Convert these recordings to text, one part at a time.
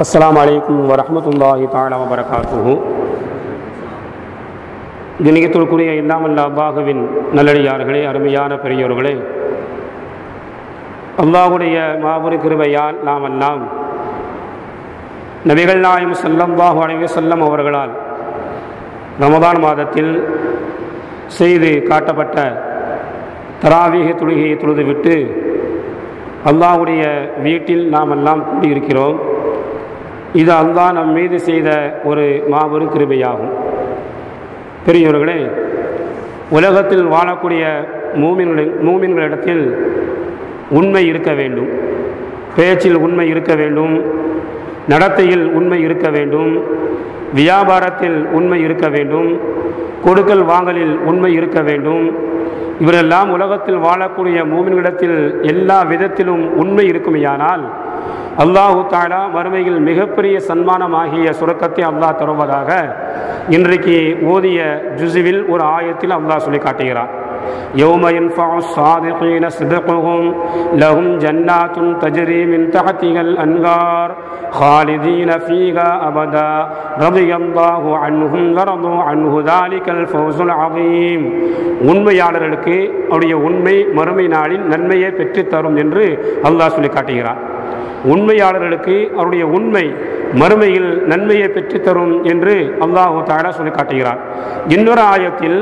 அஸ்ஸலாமு அலைக்கும் வரஹ்மத்துல்லாஹி தஆலா வபரகாத்துஹு. கணியத்திற்குரிய இல்லாமல்ல அல்லாஹுவின் நல்லடியார்களே அருமையான பெரியோர்களே அல்லாஹுடைய மாபெரும் கிருபையால் நாம் எல்லாம் நபிகள் நாயம் ஸல்லல்லாஹு அலைஹி செல்லம் அவர்களால் ரமதான் மாதத்தில் செய்து காட்டப்பட்ட தராவீக தொழுகையை தொழுதுவிட்டு அல்லாஹ்வுடைய வீட்டில் நாம் எல்லாம் கூடியிருக்கிறோம். இது அல்லாஹ் நம் மீது செய்த ஒரு மாபெரும் கிருபையாகும். பெரியவர்களே உலகத்தில் வாழக்கூடிய மூமின்களின் மூமின்களிடத்தில் உண்மை இருக்க வேண்டும். பேச்சில் உண்மை இருக்க வேண்டும். நடத்தையில் உண்மை இருக்க வேண்டும். வியாபாரத்தில் உண்மை இருக்க வேண்டும். கொடுக்கல் வாங்கலில் உண்மை இருக்க வேண்டும். இவரெல்லாம் உலகத்தில் வாழக்கூடிய மூமின்களிடத்தில் எல்லா விதத்திலும் உண்மை இருக்குமையானால் அல்லாஹு தாலா வறுமையில் மிகப்பெரிய சன்மானமாகிய சுரக்கத்தை அல்லாஹ் தருவதாக இன்றைக்கு ஓதிய ஜுசுவில் ஒரு ஆயத்தில் அல்லாஹ் சொல்லி காட்டுகிறான் يوم ينفع الصادقين صدقهم لهم جنات تجري من تحتها الأنهار خالدين فيها أبدا رضي الله عنهم ورضوا عنه ذلك الفوز العظيم உண்மையாளர்களுக்கு அவருடைய உண்மை மறுமை நாளில் நன்மையை பெற்றுத் தரும் என்று அல்லாஹ் சொல்லி காட்டுகிறார் உண்மையாளர்களுக்கு அவருடைய உண்மை மறுமையில் நன்மையை பெற்றுத்தரும் என்று அல்லாஹு தாடா சொல்லி காட்டுகிறார் இன்னொரு ஆயத்தில்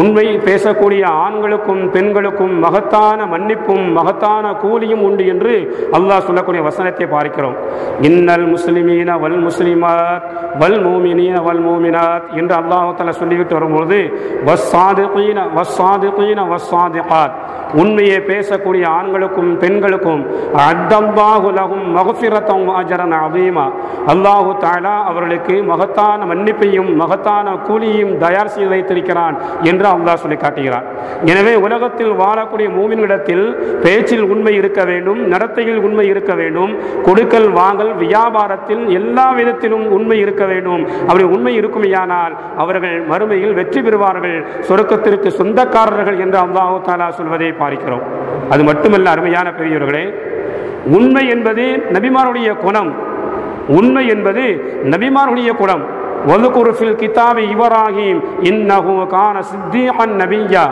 உண்மை பேசக்கூடிய ஆண்களுக்கும் பெண்களுக்கும் மகத்தான மன்னிப்பும் மகத்தான கூலியும் உண்டு என்று அல்லாஹ் சொல்லக்கூடிய வசனத்தை பார்க்கிறோம். இன்னல் முஸ்லிமீன வல் முஸ்லிமாத் வல் மூமினீன வல் மூமினாத் என்று அல்லாஹு தாலா சொல்லிவிட்டு வரும்போது வஸ்ஸாதிகீன வஸ் சாதுகாத் உண்மையை பேசக்கூடிய ஆண்களுக்கும் பெண்களுக்கும் அத்தல்லாஹுலகும் மகஃபிரத்தம் அஜரன் அதீமா அல்லாஹு தாலா அவர்களுக்கு மகத்தான மன்னிப்பையும் மகத்தான கூலியையும் தயார் செய்து வைத்திருக்கிறான் என்று அல்லாஹ் சொல்லி காட்டுகிறார் எனவே உலகத்தில் வாழக்கூடிய மூவின்களிடத்தில் பேச்சில் உண்மை இருக்க வேண்டும் நடத்தையில் உண்மை இருக்க வேண்டும். கொடுக்கல் வாங்கல் வியாபாரத்தில் எல்லா விதத்திலும் உண்மை இருக்க வேண்டும். அப்படி உண்மை இருக்குமையானால் அவர்கள் மறுமையில் வெற்றி பெறுவார்கள். சொருக்கத்திற்கு சொந்தக்காரர்கள் என்று அல்லாஹு தாலா சொல்வதை பார்க்கிறோம். அது மட்டுமல்ல அருமையான பெரியவர்களே உண்மை என்பது நபிமாருடைய குணம். உண்மை என்பது நபிமாருடைய குணம். ஒதுகுருஃபில் கிதாபி இவராகிம் இன்னஹு கான சித்தீகன் நபியா.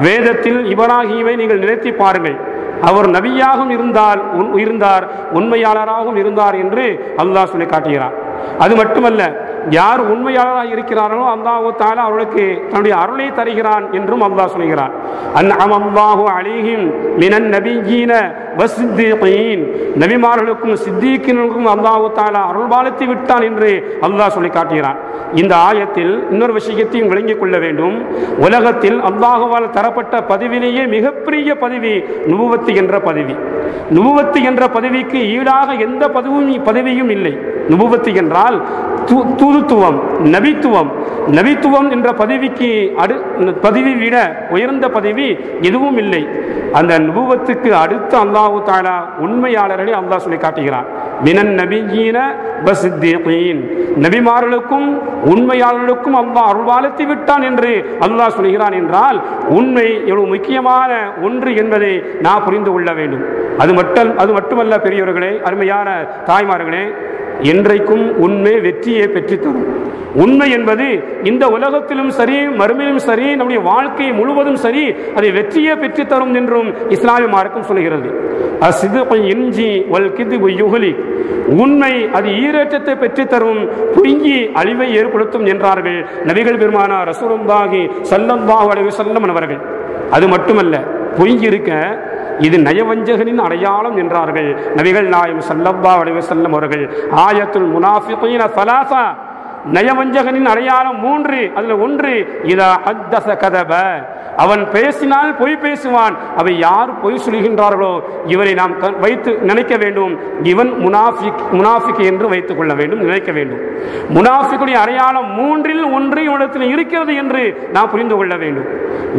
வேதத்தில் இவராகியவை நீங்கள் நிறுத்தி பாருங்கள். அவர் நபியாகவும் இருந்தால் இருந்தார் உண்மையாளராகவும் இருந்தார் என்று அல்லாஹ் சொல்லி காட்டுகிறார். அது மட்டுமல்ல யார் உண்மையாளராக இருக்கிறார்களோ அல்லாஹு தால அவர்களுக்கு தன்னுடைய அருளை தருகிறான் என்றும் அல்லாஹ் சொல்கிறான். அல்லாஹு அலிஹிம் மினன் நபியீன வசித்தீன் நபிமார்களுக்கும் சித்தீக்கினருக்கும் அல்லாஹு தாலா அருள் பாலத்தை விட்டான் என்று அல்லாஹ் சொல்லி காட்டுகிறான். இந்த ஆயத்தில் இன்னொரு விஷயத்தையும் விளங்கிக் கொள்ள வேண்டும். உலகத்தில் அல்லாஹுவால் தரப்பட்ட பதவியிலேயே மிகப்பெரிய பதவி நுபுவத்து என்ற பதவி. நுபுவத்து என்ற பதவிக்கு ஈடாக எந்த பதவியும் பதவியும் இல்லை. நுபுவத்து என்றால் தூ தூதுத்துவம் நபித்துவம். நபித்துவம் என்ற பதவிக்கு அடு பதவி விட உயர்ந்த பதவி எதுவும் இல்லை. அந்த நுபுவத்துக்கு அடுத்து அல்லாஹு தாலா உண்மையாளர்களை அல்லாஹ் சொல்லி காட்டுகிறான். மினன் நபியீன பசித்தீன் நபிமார்களுக்கும் உண்மையாளர்களுக்கும் அல்லாஹ் அருள்வாலத்தை விட்டான் என்று அல்லாஹ் சொல்கிறான் என்றால் உண்மை எவ்வளவு முக்கியமான ஒன்று என்பதை நான் புரிந்து கொள்ள வேண்டும். அது மட்டும் அது மட்டுமல்ல பெரியவர்களே அருமையான தாய்மார்களே என்றைக்கும் உண்மை வெற்றியை பெற்றுத்தரும். உண்மை என்பது இந்த உலகத்திலும் சரி மறுமையிலும் சரி நம்முடைய வாழ்க்கை முழுவதும் சரி அதை வெற்றியை பெற்றுத்தரும் என்றும் இஸ்லாமிய மார்க்கம் சொல்கிறது. இஞ்சி வல் கிது யுகலி. உண்மை அது ஈரேற்றத்தை பெற்றுத்தரும் புடுங்கி அழிவை ஏற்படுத்தும் என்றார்கள் நபிகள் பெருமானா ரசூரம்பாகி சல்லல்லாஹு அலைஹி வஸல்லம் அவர்கள். அது மட்டுமல்ல பொய் இருக்க இது நயவஞ்சகனின் அடையாளம் என்றார்கள். நபிகள் நாயம் சல்லப்பா வடிவ செல்லம் அவர்கள் ஆயத்துல் முனாஃபிகீன சலாசா நயவஞ்சகனின் அடையாளம் மூன்று அதுல ஒன்று இதா அத்தச கதப அவன் பேசினால் பொய் பேசுவான். அவை யார் பொய் சொல்கின்றார்களோ இவரை நாம் வைத்து நினைக்க வேண்டும். இவன் முனாஃபிக் முனாஃபிக் என்று வைத்துக் கொள்ள வேண்டும் நினைக்க வேண்டும். முனாஃபிக்குடைய அடையாளம் மூன்றில் ஒன்று இவனிடத்தில் இருக்கிறது என்று நாம் புரிந்து கொள்ள வேண்டும்.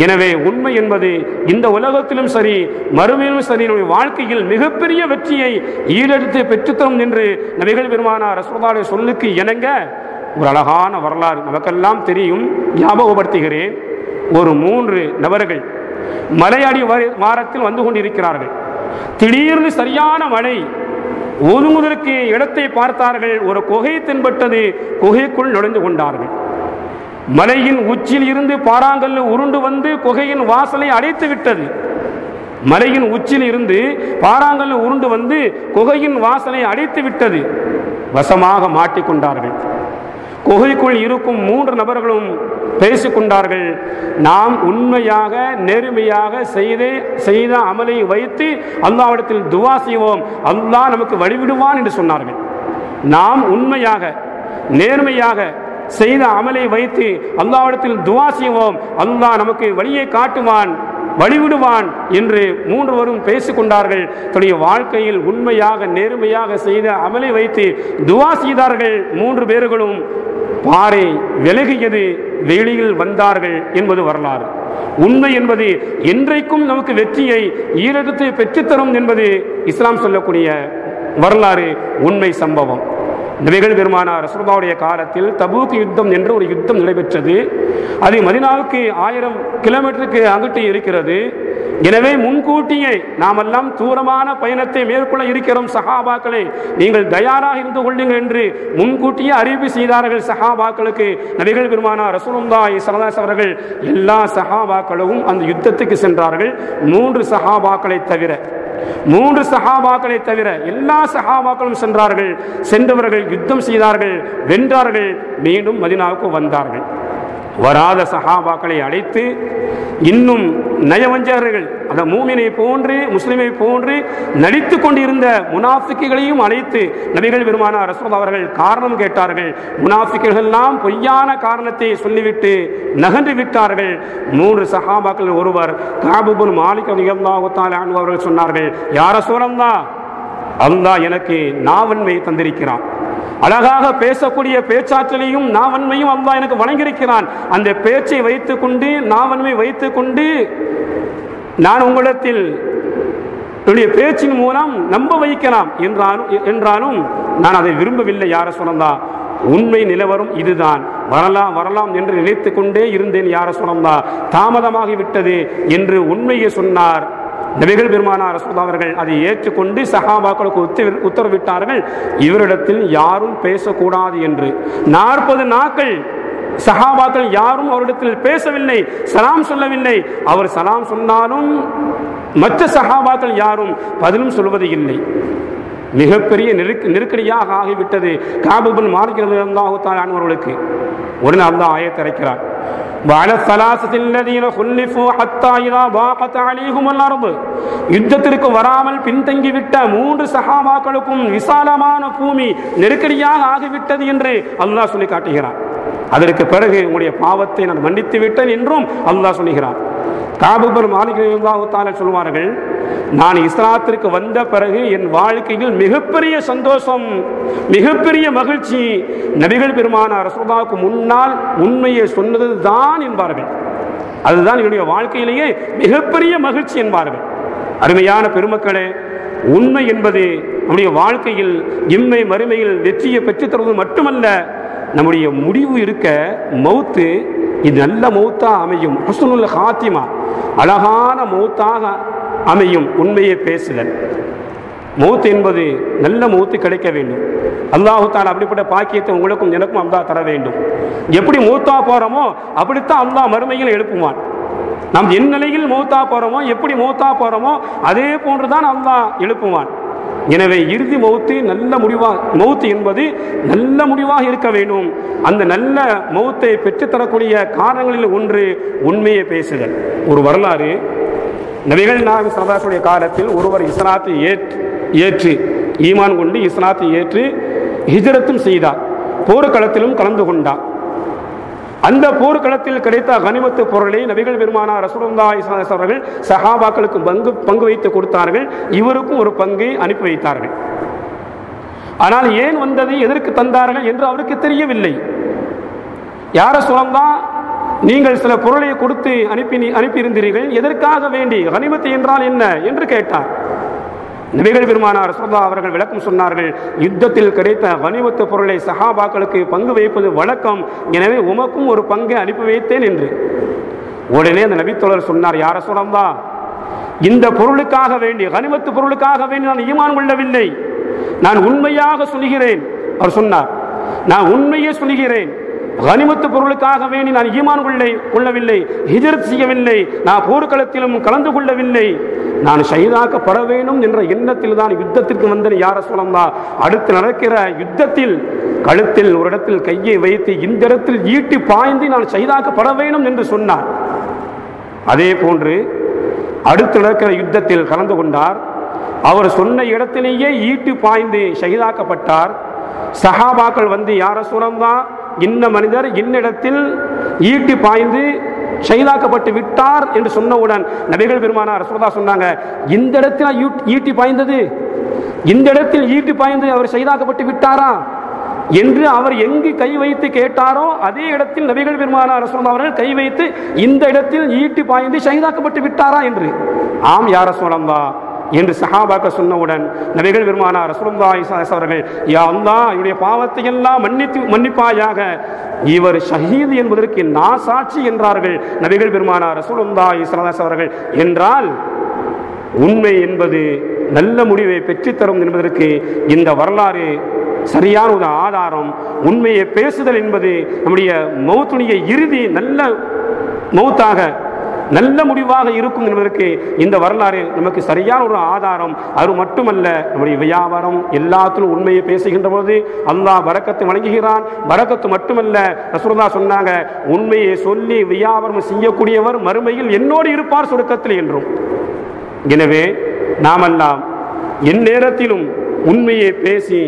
எனவே உண்மை என்பது இந்த உலகத்திலும் சரி மறுமையிலும் சரி நம்முடைய வாழ்க்கையில் மிகப்பெரிய வெற்றியை ஈடெடுத்து பெற்றுத்தரும் என்று நபிகள் பெருமானார் ரசோதாவுடைய சொல்லுக்கு இணங்க ஒரு அழகான வரலாறு நமக்கெல்லாம் தெரியும். ஞாபகப்படுத்துகிறேன். ஒரு மூன்று நபர்கள் மலையடி வாரத்தில் வந்து கொண்டிருக்கிறார்கள். திடீர்னு சரியான மழை ஒதுங்குவதற்கு இடத்தை பார்த்தார்கள் ஒரு குகை தென்பட்டது குகைக்குள் நுழைந்து கொண்டார்கள். மலையின் உச்சியில் இருந்து பாறாங்கல் உருண்டு வந்து குகையின் வாசலை அடைத்து விட்டது. மலையின் உச்சியில் இருந்து பாறாங்கல் உருண்டு வந்து குகையின் வாசலை அடைத்து விட்டது. வசமாக மாட்டிக்கொண்டார்கள். குகைக்குள் இருக்கும் மூன்று நபர்களும் பேசிக்கொண்டார்கள். நாம் உண்மையாக நேர்மையாக செய்து செய்த அமலை வைத்து அல்லாவிடத்தில் துவா செய்வோம். அல்லாஹ் நமக்கு வழிவிடுவான் என்று சொன்னார்கள். நாம் உண்மையாக நேர்மையாக செய்த அமலை வைத்து அல்லாவிடத்தில் துவா செய்வோம். அல்லாஹ் நமக்கு வழியை காட்டுவான் வழிவிடுவான் என்று மூன்றுவரும் பேசிக்கொண்டார்கள். தன்னுடைய வாழ்க்கையில் உண்மையாக நேர்மையாக செய்த அமலை வைத்து துவா செய்தார்கள். மூன்று பேர்களும் பாறை விலகியது வெளியில் வந்தார்கள் என்பது வரலாறு. உண்மை என்பது என்றைக்கும் நமக்கு வெற்றியை ஈரத்தை பெற்றுத்தரும் என்பது இஸ்லாம் சொல்லக்கூடிய வரலாறு உண்மை சம்பவம். நபிகள் பெருமானார் ரசூலுல்லாவுடைய காலத்தில் தபூக் யுத்தம் என்று ஒரு யுத்தம் நடைபெற்றது. அது மதினாவுக்கு ஆயிரம் கிலோமீட்டருக்கு அங்கிட்டு இருக்கிறது. எனவே முன்கூட்டியே நாமெல்லாம் தூரமான பயணத்தை மேற்கொள்ள இருக்கிறோம் சஹாபாக்களே. நீங்கள் தயாராக இருந்து கொள்ளுங்கள் என்று முன்கூட்டியே அறிவிப்பு செய்தார்கள் சஹாபாக்களுக்கு. நபிகள் பெருமானா ரசூலுல்லாஹி சரதாஸ் அவர்கள் எல்லா சஹாபாக்களும் அந்த யுத்தத்துக்கு சென்றார்கள். மூன்று சஹாபாக்களை தவிர மூன்று சஹாபாக்களை தவிர எல்லா சஹாபாக்களும் சென்றார்கள். சென்றவர்கள் யுத்தம் செய்தார்கள் வென்றார்கள் மீண்டும் மதினாவுக்கு வந்தார்கள். வராத சஹாபாக்களை அழைத்து இன்னும் நயவஞ்சகர்கள் அந்த மூமினை போன்று முஸ்லிமை போன்று நடித்து கொண்டிருந்த முனாஃபிக்குகளையும் அழைத்து நபிகள் பெருமானார் ரசூல் அவர்கள் காரணம் கேட்டார்கள். முனாஃபிக்குகள் பொய்யான காரணத்தை சொல்லிவிட்டு நகன்று விட்டார்கள். மூன்று சஹாபாக்கள் ஒருவர் காபுபுன் மாலிக் ரலியல்லாஹு தஆலா அவர்கள் சொன்னார்கள் யார சூழல்லா அல்லாஹ் எனக்கு நாவன்மை தந்திருக்கிறான். அழகாக பேசக்கூடிய பேச்சாற்றலையும் நாவன்மையும் அல்லாஹ் எனக்கு வழங்கியிருக்கிறான். அந்த பேச்சை வைத்துக்கொண்டு நாவன்மை வைத்துக்கொண்டு நான் உங்களிடத்தில் என்னுடைய பேச்சின் மூலம் நம்ப வைக்கலாம் என்றாலும் என்றாலும் நான் அதை விரும்பவில்லை யார சொல்லந்தா உண்மை நிலவரும் இதுதான். வரலாம் வரலாம் என்று நினைத்து கொண்டே இருந்தேன் யார சொல்லந்தா தாமதமாகி விட்டது என்று உண்மையை சொன்னார். நபிகள் பெருமானார் ரசூல் அவர்கள் அதை ஏற்றுக்கொண்டு சஹாபாக்களுக்கு உத்த- உத்தரவிட்டார்கள். இவரிடத்தில் யாரும் பேசக்கூடாது என்று. நாற்பது நாட்கள் சஹாபாக்கள் யாரும் அவரிடத்தில் பேசவில்லை சலாம் சொல்லவில்லை. அவர் சலாம் சொன்னாலும் மற்ற சஹாபாக்கள் யாரும் பதிலும் சொல்வது இல்லை மிகப்பெரிய நெருக்க நெருக்கடியாக ஆகிவிட்டது. காபுபன் மார்க்கிறது அவர்களுக்கு. உடனே அல்லாஹ் ஆயத்திறக்கிறார் وعلى الثلاثة الذين خلفوا حتى إذا ضاقت عليهم الأرض யுத்தத்திற்கு வராமல் பின்தங்கிவிட்ட மூன்று சஹாபாக்களுக்கும் விசாலமான பூமி நெருக்கடியாக ஆகிவிட்டது என்று அல்லாஹ் சொல்லி காட்டுகிறார் அதற்கு பிறகு உங்களுடைய பாவத்தை நான் மன்னித்து விட்டேன் என்றும் அல்லாஹ் சொல்லுகிறார் காபுபர் மாலிகால சொல்வார்கள் நான் இஸ்லாத்திற்கு வந்த பிறகு என் வாழ்க்கையில் மிகப்பெரிய சந்தோஷம் மிகப்பெரிய மகிழ்ச்சி. நபிகள் பெருமான ரசோதாவுக்கு முன்னால் உண்மையை சொன்னது தான் என்பார்கள். அதுதான் என்னுடைய வாழ்க்கையிலேயே மிகப்பெரிய மகிழ்ச்சி என்பார்கள். அருமையான பெருமக்களே உண்மை என்பது நம்முடைய வாழ்க்கையில் இம்மை மறுமையில் வெற்றியை பெற்றுத் தருவது மட்டுமல்ல நம்முடைய முடிவு இருக்க மௌத்து இது நல்ல மௌத்தா அமையும். ஹுஸ்னுல் ஹாத்திமா அழகான மௌத்தாக அமையும் உண்மையை பேசுதல். மூத்து என்பது நல்ல மௌத்து கிடைக்க வேண்டும். அல்லாஹு அப்படிப்பட்ட பாக்கியத்தை உங்களுக்கும் எனக்கும் அல்லா தர வேண்டும். எப்படி மூத்தா போறோமோ அப்படித்தான் அல்லாஹ் மறுமையில் எழுப்புவான். நாம் என் நிலையில் மூத்தா போறோமோ எப்படி மூத்தா போறோமோ அதே போன்றுதான் அல்லாஹ் எழுப்புவான். எனவே இறுதி மௌத்து நல்ல முடிவாக மௌத்து என்பது நல்ல முடிவாக இருக்க வேண்டும். அந்த நல்ல மௌத்தை பெற்றுத்தரக்கூடிய காரணங்களில் ஒன்று உண்மையை பேசுதல். ஒரு வரலாறு நபிகள் நாயகம் சரதாசுடைய காலத்தில் ஒருவர் இஸ்லாத்தை ஏற்று ஏற்று ஈமான் கொண்டு இஸ்லாத்தை ஏற்று ஹிஜரத்தும் செய்தார். போர்க்களத்திலும் கலந்து கொண்டார். அந்த போர்க்களத்தில் கிடைத்த கனிமத்து பொருளை நபிகள் பெருமானா ரசூலுல்லா அவர்கள் சஹாபாக்களுக்கு பங்கு பங்கு வைத்து கொடுத்தார்கள். இவருக்கும் ஒரு பங்கை அனுப்பி வைத்தார்கள். ஆனால் ஏன் வந்தது எதற்கு தந்தார்கள் என்று அவருக்கு தெரியவில்லை. யார சொல்லா நீங்கள் சில பொருளை கொடுத்து அனுப்பி அனுப்பியிருந்தீர்கள். எதற்காக வேண்டி? கனிமத்து என்றால் என்ன? என்று கேட்டார். நபிகள் பெருமானார் சொல்லா அவர்கள் விளக்கம் சொன்னார்கள். யுத்தத்தில் கிடைத்த வணிவத்து பொருளை சஹாபாக்களுக்கு பங்கு வைப்பது வழக்கம். எனவே உமக்கும் ஒரு பங்கை அனுப்பி வைத்தேன் என்று. உடனே அந்த நபித்தோழர் சொன்னார் யார சொல்லா இந்த பொருளுக்காக வேண்டி கனிமத்து பொருளுக்காக வேண்டி நான் ஈமான் கொள்ளவில்லை. நான் உண்மையாக சொல்கிறேன் அவர் சொன்னார் நான் உண்மையே சொல்கிறேன் கனிமத்து பொருளுக்காக வேண்டி நான் ஈமான் கொள்ளை கொள்ளவில்லை ஹிஜரத் செய்யவில்லை நான் போர்க்களத்திலும் கலந்து கொள்ளவில்லை. நான் ஷைதாக்கப்பட வேண்டும் என்ற எண்ணத்தில் தான் யுத்தத்திற்கு வந்தேன் யார சொல்லந்தா அடுத்து நடக்கிற யுத்தத்தில் கழுத்தில் ஒரு இடத்தில் கையை வைத்து இந்த இடத்தில் ஈட்டி பாய்ந்து நான் சைதாக்கப்பட வேண்டும் என்று சொன்னார். அதே போன்று அடுத்து நடக்கிற யுத்தத்தில் கலந்து கொண்டார். அவர் சொன்ன இடத்திலேயே ஈட்டி பாய்ந்து ஷஹீதாக்கப்பட்டார். சஹாபாக்கள் வந்து யார சுரம்தான் இன்ன மனிதர் இன்னிடத்தில் ஈட்டி பாய்ந்து செயலாக்கப்பட்டு விட்டார் என்று சொன்னவுடன் நபிகள் பெருமானார் ரசூலா சொன்னாங்க இந்த இடத்தில் ஈட்- ஈட்டி பாய்ந்தது? இந்த இடத்தில் ஈட்டி பாய்ந்து அவர் செய்தாக்கப்பட்டு விட்டாரா? என்று அவர் எங்கு கை வைத்து கேட்டாரோ அதே இடத்தில் நபிகள் பெருமானார் ரசூலுல்லாஹி அவர்கள் கை வைத்து இந்த இடத்தில் ஈட்டி பாய்ந்து செய்தாக்கப்பட்டு விட்டாரா? என்று. ஆம் யார் சோழம்பா என்று சஹாபாக்க சொன்னவுடன் நபிகள் பெருமானார் ரசூலுல்லாஹி அவர்கள் யா அல்லாஹ் இவருடைய பாவத்தை எல்லாம் மன்னித்து மன்னிப்பாயாக. இவர் ஷஹீத் என்பதற்கு நான் சாட்சி என்றார்கள் நபிகள் பெருமானார் ரசூலுல்லாஹி ஸல்லல்லாஹு அவர்கள். என்றால் உண்மை என்பது நல்ல முடிவை பெற்றுத்தரும் என்பதற்கு இந்த வரலாறு சரியான ஒரு ஆதாரம். உண்மையை பேசுதல் என்பது நம்முடைய மௌத்துடைய இறுதி நல்ல மௌத்தாக நல்ல முடிவாக இருக்கும் என்பதற்கு இந்த வரலாறு நமக்கு சரியான ஒரு ஆதாரம் அது மட்டுமல்ல நம்முடைய வியாபாரம் எல்லாத்திலும் உண்மையை பேசுகின்ற பொழுது அல்லாஹ் வரக்கத்தை வழங்குகிறான் வரக்கத்து மட்டுமல்ல ரசூலுல்லாஹ் சொன்னாங்க உண்மையை சொல்லி வியாபாரம் செய்யக்கூடியவர் மறுமையில் என்னோடு இருப்பார் சுருக்கத்தில் என்றும். எனவே நாமெல்லாம் எந்நேரத்திலும் உண்மையை பேசி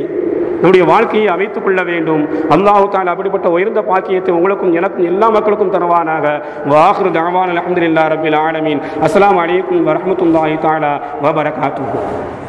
நம்முடைய வாழ்க்கையை அமைத்துக் கொள்ள வேண்டும். அல்லாஹு தான் அப்படிப்பட்ட உயர்ந்த பாக்கியத்தை உங்களுக்கும் எனக்கும் எல்லா மக்களுக்கும் தருவானாக. வாஹ்ரு தவான் அலமதுல்லா ரபில் ஆலமீன். அஸ்லாம் அலைக்கும் வரமத்துல்லாஹி தாலா வபரகாத்து